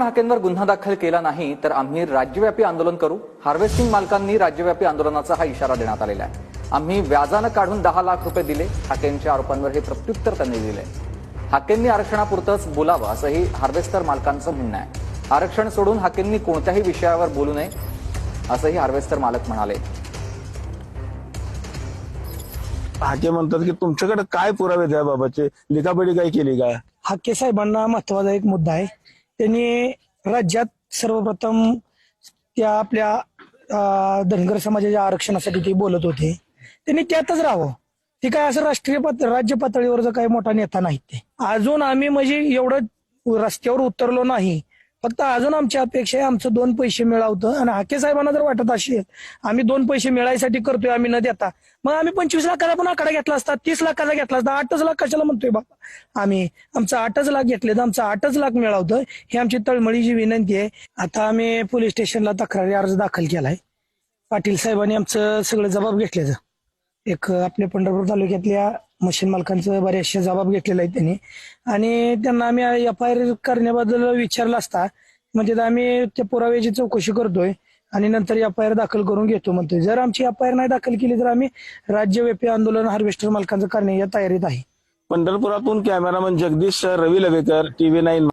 हाकेंवर गुन्हा दाखल केला नाही तर आम्ही राज्यव्यापी आंदोलन करू. हार्वेस्टिंग मालकांनी राज्यव्यापी आंदोलनाचा हा इशारा देण्यात आलेला आहे. आम्ही व्याजानं काढून दहा लाख रुपये दिले. हाकेंच्या आरोपांवर हे प्रत्युत्तर त्यांनी दिले. हाकेंनी आरक्षणापुरतंच बोलावं असंही हार्वेस्टर मालकांचं म्हणणं आहे. आरक्षण सोडून हाकेंनी कोणत्याही विषयावर बोलू नये असंही हार्वेस्टर मालक म्हणाले. हाके म्हणतात की तुमच्याकडे काय पुरावे द्या बाबाचे लिखापडी काय केली का हाके साहेबांना महत्त्वाचा एक मुद्दा आहे. त्यांनी राज्यात सर्वप्रथम त्या आपल्या धनगर समाजाच्या आरक्षणासाठी ते बोलत होते. त्यांनी त्यातच राहावं. ते काय असं राष्ट्रीय पात राज्य पातळीवर काही मोठा नेता नाहीत ते. अजून आम्ही म्हणजे एवढं रस्त्यावर उतरलो नाही फक्त अजून आमची अपेक्षा आहे आमचं दोन पैसे मिळावतं. आणि हाके साहेबांना जर वाटत असेल आम्ही दोन पैसे मिळायसाठी करतोय आम्ही न देता. मग आम्ही पंचवीस लाखाचा पण आकडा घेतला असता तीस लाखाचा घेतला असता आठच लाख कशाला म्हणतोय बाबा? आम्ही आमचं आठच लाख घेतले तर आमचं आठच लाख मिळावतं. ही आमची तळमळीची विनंती आहे. आता आम्ही पोलीस स्टेशनला तक्रारी अर्ज दाखल केलाय. पाटील साहेबांनी आमचं सगळं जबाब घेतल्याचं एक आपल्या पंढरपूर तालुक्यातल्या मशीन मालकांचं बऱ्याचशा जबाब घेतलेला आहे त्यांनी. आणि त्यांना आम्ही एफ आय आर करण्याबद्दल विचारलं असता म्हणजे आम्ही त्या पुराव्याची चौकशी करतोय आणि नंतर एफ आय आर दाखल करून घेतो म्हणतोय. जर आमची एफ आय आर नाही दाखल केली तर आम्ही राज्यव्यापी आंदोलन हार्वेस्टर मालकांचं करण्याच्या तयारीत आहे. पंढरपुरातून cameraman Jagdish Ravi Lavekar TV nine.